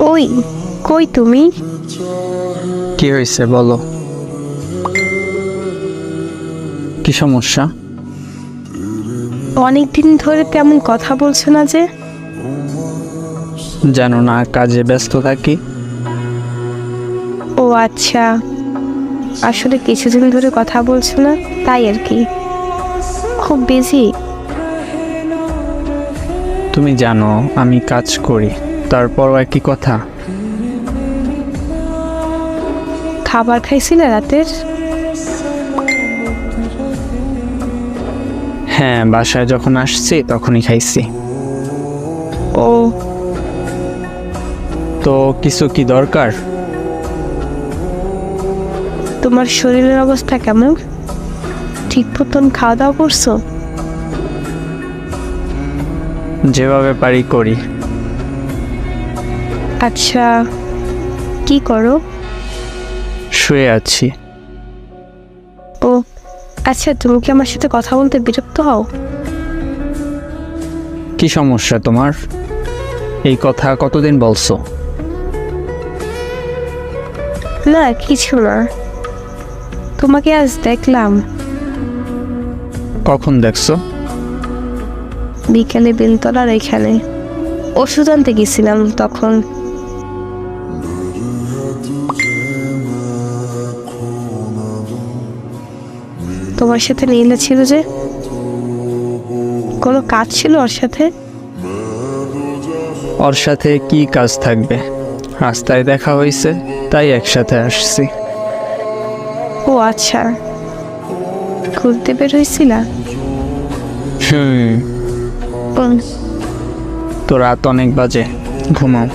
ওই কই তুমি? কি হয়েছে বলো? কি সমস্যা? অনেক দিন ধরে তেমন কথা বলছো না যে? জানো না কাজে ব্যস্ত থাকি ও আচ্ছা আসলে কিছুদিন ধরে কথা বলছো না তাই আর কি। খুব বিজি তুমি জানো আমি কাজ করি। তারপরও একই কথা। খাবার খাইছিলে রাতের? হ্যাঁ বাসায় যখন আসছি তখনই খাইছি। ও। তো কিছু কি দরকার? তোমার শরীরের অবস্থা কেমন? ঠিক মতন খাওয়া দাওয়া করছ? যেভাবে পারি করি। আচ্ছা কি করো? শুয়ে আছি। ও আচ্ছা তুমি কি আমার সাথে কথা বলতে বিরক্ত হও? কি সমস্যা তোমার? এই কথা কতদিন বলছো? না কিছু না। তোমাকে আজ দেখলাম। কখন দেখছ? বিকেলে বেলতলার এখানে। ওষুধ আনতে গেছিলাম তখন। তোমার সাথে নীলা ছিল যে? কোনো কাজ ছিল ওর সাথে? ওর সাথে কি কাজ থাকবে? রাস্তায় দেখা হয়েছে তাই একসাথে আসছি। ও আচ্ছা। ঘুরতে বের হয়েছিলা? হুম। তো রাত অনেক বাজে ঘুমাও।